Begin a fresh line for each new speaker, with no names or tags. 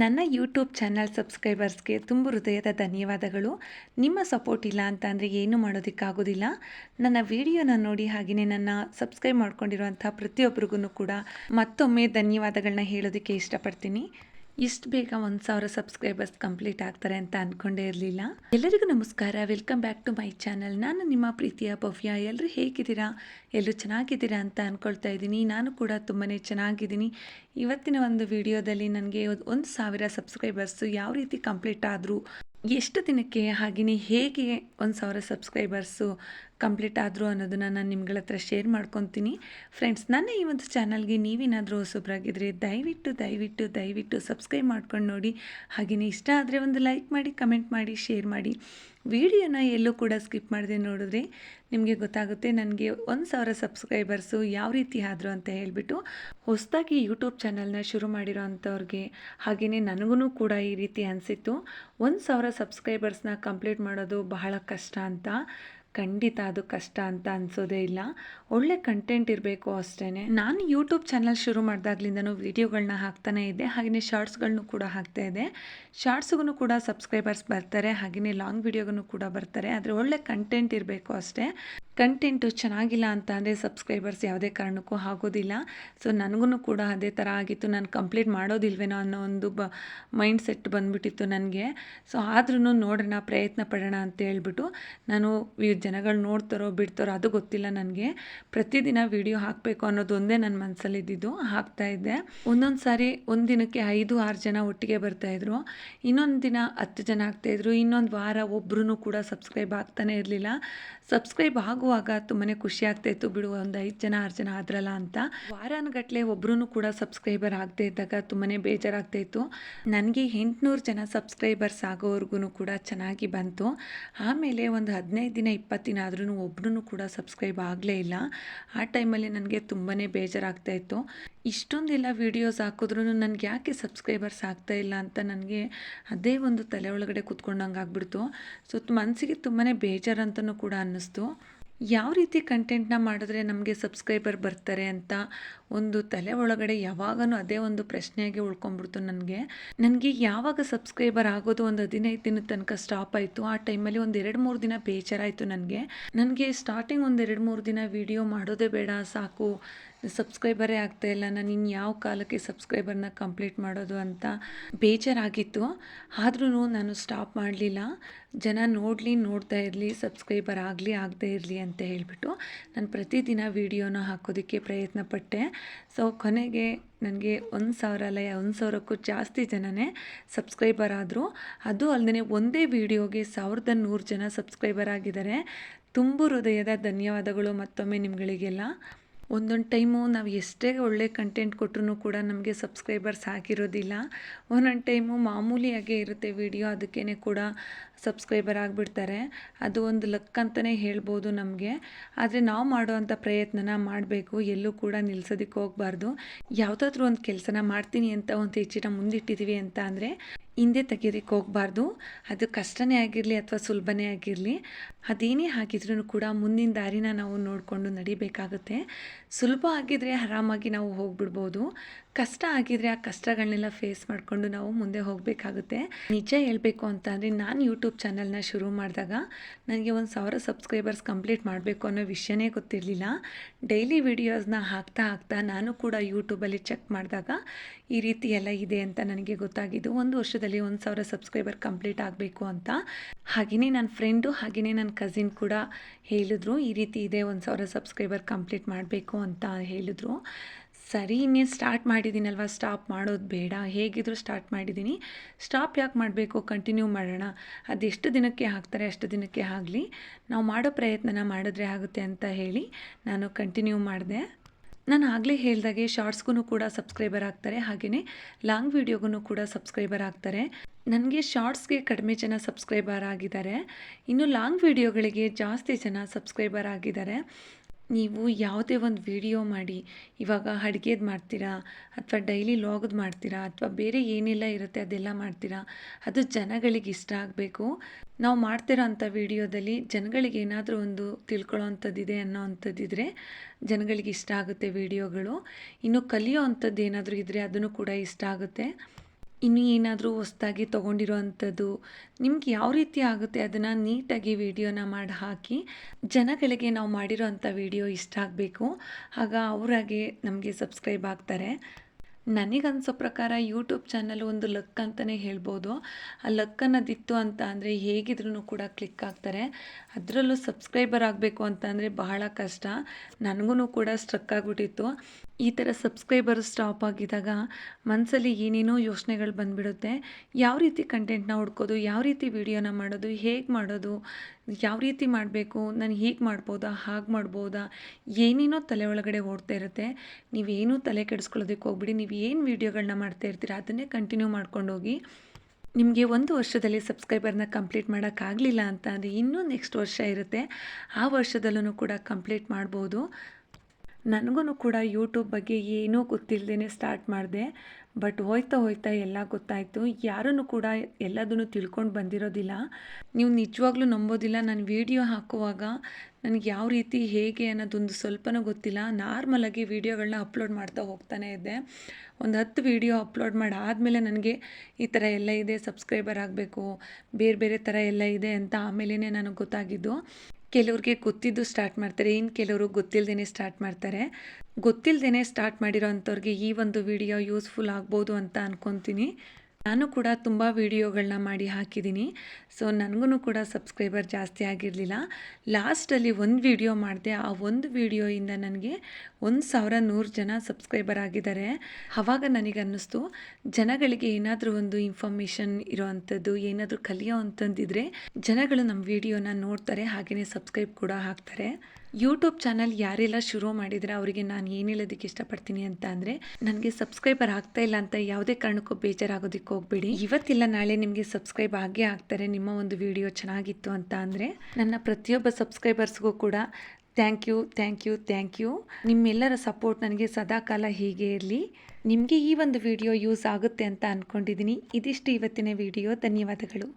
ನನ್ನ YouTube channel ಸಬ್ಸ್ಕ್ರೈಬರ್ಸ್ಗೆ ತುಂಬ ಹೃದಯದ ಧನ್ಯವಾದಗಳು. ನಿಮ್ಮ ಸಪೋರ್ಟ್ ಇಲ್ಲ ಅಂತ ಅಂದರೆ ಏನು ಮಾಡೋದಕ್ಕಾಗೋದಿಲ್ಲ. ನನ್ನ ವಿಡಿಯೋನ ನೋಡಿ ಹಾಗೆಯೇ ನನ್ನ ಸಬ್ಸ್ಕ್ರೈಬ್ ಮಾಡ್ಕೊಂಡಿರುವಂಥ ಪ್ರತಿಯೊಬ್ಬರಿಗೂ ಕೂಡ ಮತ್ತೊಮ್ಮೆ ಧನ್ಯವಾದಗಳನ್ನ ಹೇಳೋದಕ್ಕೆ ಇಷ್ಟಪಡ್ತೀನಿ. ಇಷ್ಟು ಬೇಗ ಒಂದು ಸಾವಿರ ಸಬ್ಸ್ಕ್ರೈಬರ್ಸ್ ಕಂಪ್ಲೀಟ್ ಆಗ್ತಾರೆ ಅಂತ ಅಂದ್ಕೊಂಡೇ ಇರಲಿಲ್ಲ. ಎಲ್ಲರಿಗೂ ನಮಸ್ಕಾರ. Welcome back to my channel. ನಾನು ನಿಮ್ಮ ಪ್ರೀತಿಯ ಭವ್ಯ. ಎಲ್ಲರೂ ಹೇಗಿದ್ದೀರಾ? ಎಲ್ಲರೂ ಚೆನ್ನಾಗಿದ್ದೀರಾ ಅಂತ ಅಂದ್ಕೊಳ್ತಾ ಇದ್ದೀನಿ. ನಾನು ಕೂಡ ತುಂಬಾ ಚೆನ್ನಾಗಿದ್ದೀನಿ. ಇವತ್ತಿನ ಒಂದು ವಿಡಿಯೋದಲ್ಲಿ ನನಗೆ ಒಂದು ಸಾವಿರ ಸಬ್ಸ್ಕ್ರೈಬರ್ಸು ಯಾವ ರೀತಿ ಕಂಪ್ಲೀಟ್ ಆದರೂ ಎಷ್ಟು ದಿನಕ್ಕೆ ಹಾಗೆಯೇ ಹೇಗೆ ಒಂದು ಸಾವಿರ ಸಬ್ಸ್ಕ್ರೈಬರ್ಸು ಕಂಪ್ಲೀಟ್ ಆದರು ಅನ್ನೋದನ್ನು ನಾನು ನಿಮ್ಗಳ ಹತ್ರ ಶೇರ್ ಮಾಡ್ಕೊತೀನಿ. ಫ್ರೆಂಡ್ಸ್ ನನ್ನ ಈ ಒಂದು ಚಾನಲ್ಗೆ ನೀವೇನಾದರೂ ಹೊಸಬ್ರಾಗಿದ್ದರೆ ದಯವಿಟ್ಟು ದಯವಿಟ್ಟು ದಯವಿಟ್ಟು ಸಬ್ಸ್ಕ್ರೈಬ್ ಮಾಡ್ಕೊಂಡು ನೋಡಿ. ಹಾಗೆಯೇ ಇಷ್ಟ ಆದರೆ ಒಂದು ಲೈಕ್ ಮಾಡಿ ಕಮೆಂಟ್ ಮಾಡಿ ಶೇರ್ ಮಾಡಿ. ವಿಡಿಯೋನ ಎಲ್ಲೂ ಕೂಡ ಸ್ಕಿಪ್ ಮಾಡದೆ ನೋಡಿದ್ರೆ ನಿಮಗೆ ಗೊತ್ತಾಗುತ್ತೆ ನನಗೆ ಒಂದು ಸಾವಿರ ಸಬ್ಸ್ಕ್ರೈಬರ್ಸು ಯಾವ ರೀತಿ ಆದರು ಅಂತ ಹೇಳಿಬಿಟ್ಟು ಹೊಸದಾಗಿ ಯೂಟ್ಯೂಬ್ ಚಾನಲ್ನ ಶುರು ಮಾಡಿರೋ ಅಂಥವ್ರಿಗೆ ಹಾಗೆಯೇ ನನಗೂ ಕೂಡ ಈ ರೀತಿ ಅನಿಸಿತ್ತು. ಒಂದು ಸಾವಿರ ಸಬ್ಸ್ಕ್ರೈಬರ್ಸ್ನ ಕಂಪ್ಲೀಟ್ ಮಾಡೋದು ಬಹಳ ಕಷ್ಟ ಅಂತ. ಖಂಡಿತ ಅದು ಕಷ್ಟ ಅಂತ ಅನ್ಸೋದೇ ಇಲ್ಲ. ಒಳ್ಳೆ ಕಂಟೆಂಟ್ ಇರಬೇಕು ಅಷ್ಟೇ ನಾನು ಯೂಟ್ಯೂಬ್ ಚಾನಲ್ ಶುರು ಮಾಡಿದಾಗ್ಲಿಂದನೂ ವೀಡಿಯೋಗಳನ್ನ ಹಾಕ್ತಾನೇ ಇದ್ದೆ. ಹಾಗೆಯೇ ಶಾರ್ಟ್ಸ್ಗಳನ್ನೂ ಕೂಡ ಹಾಕ್ತಾ ಇದೆ ಶಾರ್ಟ್ಸ್ಗೂ ಕೂಡ ಸಬ್ಸ್ಕ್ರೈಬರ್ಸ್ ಬರ್ತಾರೆ. ಹಾಗೆಯೇ ಲಾಂಗ್ ವೀಡಿಯೋಗೂ ಕೂಡ ಬರ್ತಾರೆ. ಆದರೆ ಒಳ್ಳೆ ಕಂಟೆಂಟ್ ಇರಬೇಕು ಅಷ್ಟೇ. ಕಂಟೆಂಟು ಚೆನ್ನಾಗಿಲ್ಲ ಅಂತ ಅಂದರೆ ಸಬ್ಸ್ಕ್ರೈಬರ್ಸ್ ಯಾವುದೇ ಕಾರಣಕ್ಕೂ ಆಗೋದಿಲ್ಲ. ಸೊ ನನಗೂ ಕೂಡ ಅದೇ ಥರ ಆಗಿತ್ತು. ನಾನು ಕಂಪ್ಲೀಟ್ ಮಾಡೋದಿಲ್ವೇನೋ ಅನ್ನೋ ಒಂದು ಬ ಮೈಂಡ್ ಸೆಟ್ ಬಂದುಬಿಟ್ಟಿತ್ತು ನನಗೆ. ಸೊ ಆದ್ರೂ ನೋಡೋಣ, ಪ್ರಯತ್ನ ಪಡೋಣ ಅಂತ ಹೇಳ್ಬಿಟ್ಟು ನಾನು ಜನಗಳು ನೋಡ್ತಾರೋ, ಬಿಡ್ತಾರೋ ಅದು ಗೊತ್ತಿಲ್ಲ ನನಗೆ. ಪ್ರತಿದಿನ ವಿಡಿಯೋ ಹಾಕಬೇಕು ಅನ್ನೋದು ಒಂದೇ ನನ್ನ ಮನಸ್ಸಲ್ಲಿದ್ದಿದ್ದು ಹಾಕ್ತಾಯಿದ್ದೆ ಒಂದೊಂದು ಸಾರಿ ಒಂದು ದಿನಕ್ಕೆ ಐದು, ಆರು ಜನ ಒಟ್ಟಿಗೆ ಬರ್ತಾಯಿದ್ರು ಇನ್ನೊಂದು ದಿನ ಹತ್ತು ಜನ ಆಗ್ತಾಯಿದ್ರು ಇನ್ನೊಂದು ವಾರ ಒಬ್ಬರೂ ಕೂಡ ಸಬ್ಸ್ಕ್ರೈಬ್ ಆಗ್ತಾನೆ ಇರಲಿಲ್ಲ. ಸಬ್ಸ್ಕ್ರೈಬ್ ಆಗುವಾಗ ತುಂಬಾ ಖುಷಿ ಆಗ್ತಾಯಿತ್ತು ಬಿಡು ಒಂದು ಐದು ಜನ, ಆರು ಜನ ಆದ್ರಲ್ಲ ಅಂತ. ವಾರಾನುಗಟ್ಲೆ ಒಬ್ರು ಕೂಡ ಸಬ್ಸ್ಕ್ರೈಬರ್ ಆಗದೆ ಇದ್ದಾಗ ತುಂಬಾ ಬೇಜಾರಾಗ್ತಾಯಿತ್ತು ನನಗೆ ಎಂಟುನೂರು ಜನ ಸಬ್ಸ್ಕ್ರೈಬರ್ಸ್ ಆಗೋವರೆಗೂ ಕೂಡ ಚೆನ್ನಾಗಿ ಬಂತು. ಆಮೇಲೆ ಒಂದು ಹದಿನೈದು ದಿನ, ಇಪ್ಪತ್ತು ದಿನ ಆದ್ರೂ ಒಬ್ರು ಕೂಡ ಸಬ್ಸ್ಕ್ರೈಬ್ ಆಗಲೇ ಇಲ್ಲ. ಆ ಟೈಮಲ್ಲಿ ನನಗೆ ತುಂಬಾ ಬೇಜಾರಾಗ್ತಾಯಿತ್ತು ಇಷ್ಟೊಂದೆಲ್ಲ ವೀಡಿಯೋಸ್ ಹಾಕಿದ್ರೂ ನನಗೆ ಯಾಕೆ ಸಬ್ಸ್ಕ್ರೈಬರ್ಸ್ ಆಗ್ತಾ ಇಲ್ಲ ಅಂತ ನನಗೆ ಅದೇ ಒಂದು ತಲೆ ಒಳಗಡೆ ಕೂತ್ಕೊಂಡಂಗೆ ಆಗ್ಬಿಡ್ತು. ಸೊ ಮನಸ್ಸಿಗೆ ತುಂಬಾ ಬೇಜಾರಂತನೂ ಕೂಡ ಅನ್ನಿಸ್ತು. ಯಾವ ರೀತಿ ಕಂಟೆಂಟ್ನ ಮಾಡಿದ್ರೆ ನಮಗೆ ಸಬ್ಸ್ಕ್ರೈಬರ್ ಬರ್ತಾರೆ ಅಂತ ಒಂದು ತಲೆ ಒಳಗಡೆ ಯಾವಾಗಲೂ ಅದೇ ಒಂದು ಪ್ರಶ್ನೆಯಾಗಿ ಉಳ್ಕೊಂಡ್ಬಿಡ್ತು ನನಗೆ. ನನಗೆ ಯಾವಾಗ ಸಬ್ಸ್ಕ್ರೈಬರ್ ಆಗೋದು ಒಂದು ಹದಿನೈದು ದಿನದ ತನಕ ಸ್ಟಾಪ್ ಆಯಿತು, ಆ ಟೈಮಲ್ಲಿ ಒಂದು ಎರಡು ಮೂರು ದಿನ ಬೇಜಾರಾಯಿತು ನನಗೆ. ನನಗೆ ಸ್ಟಾರ್ಟಿಂಗ್ ಒಂದು ಎರಡು ಮೂರು ದಿನ ವೀಡಿಯೋ ಮಾಡೋದೇ ಬೇಡ, ಸಾಕು. ಸಬ್ಸ್ಕ್ರೈಬರೇ ಇಲ್ಲ. ನಾನು ಇನ್ನು ಯಾವ ಕಾಲಕ್ಕೆ ಸಬ್ಸ್ಕ್ರೈಬರ್ನ ಕಂಪ್ಲೀಟ್ ಮಾಡೋದು ಅಂತ ಬೇಜಾರಾಗಿತ್ತು. ಆದ್ರೂ ನಾನು ಸ್ಟಾಪ್ ಮಾಡಲಿಲ್ಲ. ಜನ ನೋಡಲಿ, ನೋಡ್ತಾ ಇರಲಿ, ಸಬ್ಸ್ಕ್ರೈಬರ್ ಆಗಲಿ ಆಗದೇ ಇರಲಿ ಅಂತ ಹೇಳಿಬಿಟ್ಟು ನಾನು ಪ್ರತಿದಿನ ವೀಡಿಯೋನ ಹಾಕೋದಕ್ಕೆ ಪ್ರಯತ್ನ ಪಟ್ಟೆ ಸೊ ಕೊನೆಗೆ ನನಗೆ ಒಂದು ಸಾವಿರ ಅಲ್ಲ ಒಂದು ಸಾವಿರಕ್ಕೂ ಜಾಸ್ತಿ ಜನನೇ ಸಬ್ಸ್ಕ್ರೈಬರ್ ಆದರು. ಅದು ಅಲ್ಲದೆ ಒಂದೇ ವೀಡಿಯೋಗೆ ಸಾವಿರದ ನೂರು ಜನ ಸಬ್ಸ್ಕ್ರೈಬರ್ ಆಗಿದ್ದಾರೆ. ತುಂಬು ಹೃದಯದ ಧನ್ಯವಾದಗಳು ಮತ್ತೊಮ್ಮೆ ನಿಮ್ಗಳಿಗೆಲ್ಲ. ಒಂದೊಂದು ಟೈಮು ನಾವು ಎಷ್ಟೇ ಒಳ್ಳೆ ಕಂಟೆಂಟ್ ಕೊಟ್ಟರು ಕೂಡ ನಮಗೆ ಸಬ್ಸ್ಕ್ರೈಬರ್ಸ್ ಆಗಿರೋದಿಲ್ಲ. ಒಂದೊಂದು ಟೈಮು ಮಾಮೂಲಿಯಾಗೇ ಇರುತ್ತೆ ವಿಡಿಯೋ ಅದಕ್ಕೇ ಕೂಡ ಸಬ್ಸ್ಕ್ರೈಬರ್ ಆಗಿಬಿಡ್ತಾರೆ. ಅದು ಒಂದು ಲಕ್ ಅಂತಲೇ ಹೇಳ್ಬೋದು ನಮಗೆ. ಆದರೆ ನಾವು ಮಾಡುವಂಥ ಪ್ರಯತ್ನನ ಮಾಡಬೇಕು. ಎಲ್ಲೂ ಕೂಡ ನಿಲ್ಸೋದಕ್ಕೆ ಹೋಗಬಾರ್ದು. ಯಾವುದಾದ್ರೂ ಒಂದು ಕೆಲಸನ ಮಾಡ್ತೀನಿ ಅಂತ ಒಂದು ಹೆಚ್ಚಿನ ಮುಂದಿಟ್ಟಿದ್ದೀವಿ ಅಂತ ಅಂದರೆ ಹಿಂದೆ ತೆಗಿಯೋದಕ್ಕೆ ಹೋಗಬಾರ್ದು. ಅದು ಕಷ್ಟನೇ ಆಗಿರಲಿ ಅಥವಾ ಸುಲಭನೇ ಆಗಿರಲಿ. ಅದೇನೇ ಹಾಕಿದ್ರೂ ಕೂಡ ಮುಂದಿನ ದಾರಿನ ನಾವು ನೋಡಿಕೊಂಡು ನಡಿಬೇಕಾಗುತ್ತೆ. ಸುಲಭ ಆಗಿದ್ರೆ ಆರಾಮಾಗಿ ನಾವು ಹೋಗ್ಬಿಡ್ಬೋದು. ಕಷ್ಟ ಆಗಿದ್ರೆ ಆ ಕಷ್ಟಗಳನ್ನೆಲ್ಲ ಫೇಸ್ ಮಾಡಿಕೊಂಡು ನಾವು ಮುಂದೆ ಹೋಗಬೇಕಾಗುತ್ತೆ. ನಿಜ ಹೇಳಬೇಕು ಅಂತ ಅಂದರೆ ನಾನು ಯೂಟ್ಯೂಬ್ ಚಾನಲ್ನ ಶುರು ಮಾಡಿದಾಗ ನನಗೆ ಒಂದು ಸಾವಿರ ಸಬ್ಸ್ಕ್ರೈಬರ್ಸ್ ಕಂಪ್ಲೀಟ್ ಮಾಡಬೇಕು ಅನ್ನೋ ವಿಷಯನೇ ಗೊತ್ತಿರಲಿಲ್ಲ. ಡೈಲಿ ವಿಡಿಯೋಸ್ನ ಹಾಕ್ತಾ ಹಾಕ್ತಾ ನಾನು ಕೂಡ ಯೂಟ್ಯೂಬಲ್ಲಿ ಚೆಕ್ ಮಾಡಿದಾಗ ಈ ರೀತಿ ಎಲ್ಲ ಇದೆ ಅಂತ ನನಗೆ ಗೊತ್ತಾಗಿದ್ದು, ಒಂದು ವರ್ಷದಲ್ಲಿ ಒಂದು ಸಾವಿರ ಸಬ್ಸ್ಕ್ರೈಬರ್ ಕಂಪ್ಲೀಟ್ ಆಗಬೇಕು ಅಂತ. ಹಾಗೆಯೇ ನನ್ನ ಫ್ರೆಂಡು ಹಾಗೆಯೇ ನನ್ನ ಕಸಿನ್ ಕೂಡ ಹೇಳಿದ್ರು, ಈ ರೀತಿ ಇದೆ, ಒಂದು ಸಾವಿರ ಸಬ್ಸ್ಕ್ರೈಬರ್ ಕಂಪ್ಲೀಟ್ ಮಾಡಬೇಕು ಅಂತ ಹೇಳಿದ್ರು. ಸರಿ, ಇನ್ನೇನು ಸ್ಟಾರ್ಟ್ ಮಾಡಿದ್ದೀನಲ್ವ ಸ್ಟಾಪ್ ಮಾಡೋದು ಬೇಡ. ಹೇಗಿದ್ರು ಸ್ಟಾರ್ಟ್ ಮಾಡಿದ್ದೀನಿ ಸ್ಟಾಪ್ ಯಾಕೆ ಮಾಡಬೇಕು? ಕಂಟಿನ್ಯೂ ಮಾಡೋಣ. ಅದೆಷ್ಟು ದಿನಕ್ಕೆ ಹಾಕ್ತಾರೆ, ಅಷ್ಟು ದಿನಕ್ಕೆ ಆಗಲಿ. ನಾವು ಮಾಡೋ ಪ್ರಯತ್ನನ ಮಾಡಿದ್ರೆ ಆಗುತ್ತೆ ಅಂತ ಹೇಳಿ ನಾನು ಕಂಟಿನ್ಯೂ ಮಾಡಿದೆ. ನಾನು ಆಗಲೇ ಹೇಳಿದಾಗೆ ಶಾರ್ಟ್ಸ್ಗೂ ಕೂಡ ಸಬ್ಸ್ಕ್ರೈಬರ್ ಆಗ್ತಾರೆ. ಹಾಗೆಯೇ ಲಾಂಗ್ ವೀಡಿಯೋಗೂ ಕೂಡ ಸಬ್ಸ್ಕ್ರೈಬರ್ ಆಗ್ತಾರೆ. ನನಗೆ ಶಾರ್ಟ್ಸ್ಗೆ ಕಡಿಮೆ ಜನ ಸಬ್ಸ್ಕ್ರೈಬರ್ ಆಗಿದ್ದಾರೆ. ಇನ್ನು ಲಾಂಗ್ ವೀಡಿಯೋಗಳಿಗೆ ಜಾಸ್ತಿ ಜನ ಸಬ್ಸ್ಕ್ರೈಬರ್ ಆಗಿದ್ದಾರೆ. ನೀವು ಯಾವುದೇ ಒಂದು ವಿಡಿಯೋ ಮಾಡಿ, ಇವಾಗ ಅಡ್ಗೆದು ಮಾಡ್ತೀರಾ, ಅಥವಾ ಡೈಲಿ ಲಾಗ್ದು ಮಾಡ್ತೀರಾ, ಅಥವಾ ಬೇರೆ ಏನೆಲ್ಲ ಇರುತ್ತೆ ಅದೆಲ್ಲ ಮಾಡ್ತೀರಾ, ಅದು ಜನಗಳಿಗೆ ಇಷ್ಟ ಆಗಬೇಕು. ನಾವು ಮಾಡ್ತಿರೋ ಅಂಥ ವಿಡಿಯೋದಲ್ಲಿ ಜನಗಳಿಗೆ ಏನಾದರೂ ಒಂದು ತಿಳ್ಕೊಳ್ಳೋ ಅಂಥದ್ದಿದೆ ಅನ್ನೋ ಅಂಥದ್ದಿದ್ರೆ ಜನಗಳಿಗೆ ಇಷ್ಟ ಆಗುತ್ತೆ ವಿಡಿಯೋಗಳು. ಇನ್ನು ಕಲಿಯೋ ಅಂಥದ್ದು ಏನಾದರೂ ಇದ್ದರೆ ಅದನ್ನು ಕೂಡ ಇಷ್ಟ ಆಗುತ್ತೆ. ಇನ್ನು ಏನಾದರೂ ಹೊಸ್ದಾಗಿ ತೊಗೊಂಡಿರೋ ಅಂಥದ್ದು ನಿಮ್ಗೆ ಯಾವ ರೀತಿ ಆಗುತ್ತೆ ಅದನ್ನು ನೀಟಾಗಿ ವಿಡಿಯೋನ ಮಾಡಿ ಹಾಕಿ. ಜನಗಳಿಗೆ ನಾವು ಮಾಡಿರೋ ಅಂಥ ವಿಡಿಯೋ ಇಷ್ಟ ಆಗಬೇಕು. ಆಗ ಅವರಾಗೆ ನಮಗೆ ಸಬ್ಸ್ಕ್ರೈಬ್ ಆಗ್ತಾರೆ. ನನಗನ್ಸೋ ಪ್ರಕಾರ ಯೂಟ್ಯೂಬ್ ಚಾನಲ್ ಒಂದು ಲಕ್ ಅಂತಲೇ ಹೇಳ್ಬೋದು. ಆ ಲಕ್ ಅನ್ನೋದಿತ್ತು ಅಂತ ಅಂದರೆ ಹೇಗಿದ್ರೂ ಕೂಡ ಕ್ಲಿಕ್ ಆಗ್ತಾರೆ. ಅದರಲ್ಲೂ ಸಬ್ಸ್ಕ್ರೈಬರ್ ಆಗಬೇಕು ಅಂತ ಅಂದರೆ ಬಹಳ ಕಷ್ಟ. ನನಗೂ ಕೂಡ ಸ್ಟ್ರಕ್ ಆಗಿಬಿಟ್ಟಿತ್ತು. ಈ ಥರ ಸಬ್ಸ್ಕ್ರೈಬರ್ ಸ್ಟಾಪ್ ಆಗಿದ್ದಾಗ ಮನಸ್ಸಲ್ಲಿ ಏನೇನೋ ಯೋಚನೆಗಳು ಬಂದುಬಿಡುತ್ತೆ. ಯಾವ ರೀತಿ ಕಂಟೆಂಟ್ನ ಹುಡ್ಕೋದು, ಯಾವ ರೀತಿ ವೀಡಿಯೋನ ಮಾಡೋದು, ಹೇಗೆ ಮಾಡೋದು, ಯಾವ ರೀತಿ ಮಾಡಬೇಕು, ನಾನು ಹೀಗೆ ಮಾಡ್ಬೋದಾ, ಹಾಗೆ ಮಾಡ್ಬೋದಾ, ಏನೇನೋ ತಲೆ ಒಳಗಡೆ ಓಡ್ತಾ ಇರುತ್ತೆ. ನೀವೇನೂ ತಲೆ ಕೆಡಿಸ್ಕೊಳ್ಳೋದಕ್ಕೆ ಹೋಗ್ಬಿಡಿ, ನೀವು ಏನು ವೀಡಿಯೋಗಳನ್ನ ಮಾಡ್ತಾ ಇರ್ತೀರ ಅದನ್ನೇ ಕಂಟಿನ್ಯೂ ಮಾಡ್ಕೊಂಡು ಹೋಗಿ ನಿಮಗೆ ಒಂದು ವರ್ಷದಲ್ಲಿ ಸಬ್ಸ್ಕ್ರೈಬರ್ನ ಕಂಪ್ಲೀಟ್ ಮಾಡೋಕ್ಕಾಗಲಿಲ್ಲ ಅಂತ ಅಂದರೆ ಇನ್ನೂ ನೆಕ್ಸ್ಟ್ ವರ್ಷ ಇರುತ್ತೆ. ಆ ವರ್ಷದಲ್ಲೂ ಕೂಡ ಕಂಪ್ಲೀಟ್ ಮಾಡ್ಬೋದು. ನನಗೂ ಕೂಡ ಯೂಟ್ಯೂಬ್ ಬಗ್ಗೆ ಏನೂ ಗೊತ್ತಿಲ್ಲದೇ ಸ್ಟಾರ್ಟ್ ಮಾಡಿದೆ ಬಟ್ ಹೋಯ್ತಾ ಹೋಯ್ತಾ ಎಲ್ಲ ಗೊತ್ತಾಯಿತು. ಯಾರೂ ಕೂಡ ಎಲ್ಲದನ್ನು ತಿಳ್ಕೊಂಡು ಬಂದಿರೋದಿಲ್ಲ. ನೀವು ನಿಜವಾಗ್ಲೂ ನಂಬೋದಿಲ್ಲ. ನಾನು ವೀಡಿಯೋ ಹಾಕುವಾಗ ನನಗೆ ಯಾವ ರೀತಿ, ಹೇಗೆ ಅನ್ನೋದೊಂದು ಸ್ವಲ್ಪನೂ ಗೊತ್ತಿಲ್ಲ. ನಾರ್ಮಲಾಗಿ ವೀಡಿಯೋಗಳನ್ನ ಅಪ್ಲೋಡ್ ಮಾಡ್ತಾ ಹೋಗ್ತಾನೆ ಇದ್ದೆ. ಒಂದು ಹತ್ತು ವೀಡಿಯೋ ಅಪ್ಲೋಡ್ ಮಾಡಿ ಆದಮೇಲೆ ನನಗೆ ಈ ಥರ ಎಲ್ಲ ಇದೆ ಸಬ್ಸ್ಕ್ರೈಬರ್ ಆಗಬೇಕು, ಬೇರೆ ಬೇರೆ ಥರ ಎಲ್ಲ ಇದೆ ಅಂತ ಆಮೇಲೆ ನನಗೆ ಗೊತ್ತಾಗಿದ್ದು. ಕೆಲವ್ರಿಗೆ ಗೊತ್ತಿದ್ದು ಸ್ಟಾರ್ಟ್ ಮಾಡ್ತಾರೆ ಇನ್ನು ಕೆಲವರು ಗೊತ್ತಿಲ್ಲದೇ ಸ್ಟಾರ್ಟ್ ಮಾಡ್ತಾರೆ. ಗೊತ್ತಿಲ್ಲದೇ ಸ್ಟಾರ್ಟ್ ಮಾಡಿರೋ ಅಂಥವ್ರಿಗೆ ಈ ಒಂದು ವಿಡಿಯೋ ಯೂಸ್ಫುಲ್ ಆಗ್ಬೋದು ಅಂತ ಅಂದ್ಕೊತೀನಿ ನಾನು ಕೂಡ ತುಂಬ ವೀಡಿಯೋಗಳನ್ನ ಮಾಡಿ ಹಾಕಿದ್ದೀನಿ. ಸೊ ನನಗೂ ಕೂಡ ಸಬ್ಸ್ಕ್ರೈಬರ್ ಜಾಸ್ತಿ ಆಗಿರಲಿಲ್ಲ. ಲಾಸ್ಟಲ್ಲಿ ಒಂದು ವೀಡಿಯೋ ಮಾಡಿದೆ. ಆ ಒಂದು ವೀಡಿಯೋಯಿಂದ ನನಗೆ ಒಂದು ಸಾವಿರ ನೂರು ಜನ ಸಬ್ಸ್ಕ್ರೈಬರ್ ಆಗಿದ್ದಾರೆ. ಆವಾಗ ನನಗೆ ಅನ್ನಿಸ್ತು ಜನಗಳಿಗೆ ಏನಾದರೂ ಒಂದು ಇನ್ಫಾರ್ಮೇಷನ್ ಇರೋವಂಥದ್ದು ಏನಾದರೂ ಕಲಿಯೋ ಅಂತಂದಿದ್ರೆ ಜನಗಳು ನಮ್ಮ ವೀಡಿಯೋನ ನೋಡ್ತಾರೆ ಹಾಗೆಯೇ ಸಬ್ಸ್ಕ್ರೈಬ್ ಕೂಡ ಹಾಕ್ತಾರೆ. ಯೂಟ್ಯೂಬ್ ಚಾನಲ್ ಯಾರೆಲ್ಲ ಶುರು ಮಾಡಿದರೆ ಅವರಿಗೆ ನಾನು ಏನು ಹೇಳೋದಕ್ಕೆ ಇಷ್ಟಪಡ್ತೀನಿ ಅಂತ ಅಂದರೆ, ನನಗೆ ಸಬ್ಸ್ಕ್ರೈಬರ್ ಆಗ್ತಾ ಇಲ್ಲ ಅಂತ ಯಾವುದೇ ಕಾರಣಕ್ಕೂ ಬೇಜಾರಾಗೋದಕ್ಕೆ ಹೋಗಬೇಡಿ. ಇವತ್ತಿಲ್ಲ, ನಾಳೆ ನಿಮಗೆ ಸಬ್ಸ್ಕ್ರೈಬ್ ಆಗೇ ಆಗ್ತಾರೆ, ನಿಮ್ಮ ಒಂದು ವಿಡಿಯೋ ಚೆನ್ನಾಗಿತ್ತು ಅಂತ ಅಂದರೆ, ನನ್ನ ಪ್ರತಿಯೊಬ್ಬ ಸಬ್ಸ್ಕ್ರೈಬರ್ಸ್ಗೂ ಕೂಡ thank you thank you thank you ನಿಮ್ಮೆಲ್ಲರ ಸಪೋರ್ಟ್ ನನಗೆ ಸದಾಕಾಲ ಹೀಗೆ ಇರಲಿ. ನಿಮಗೆ ಈ ಒಂದು ವಿಡಿಯೋ ಯೂಸ್ ಆಗುತ್ತೆ ಅಂತ ಅಂದ್ಕೊಂಡಿದ್ದೀನಿ ಇದಿಷ್ಟು ಇವತ್ತಿನ ವಿಡಿಯೋ ಧನ್ಯವಾದಗಳು.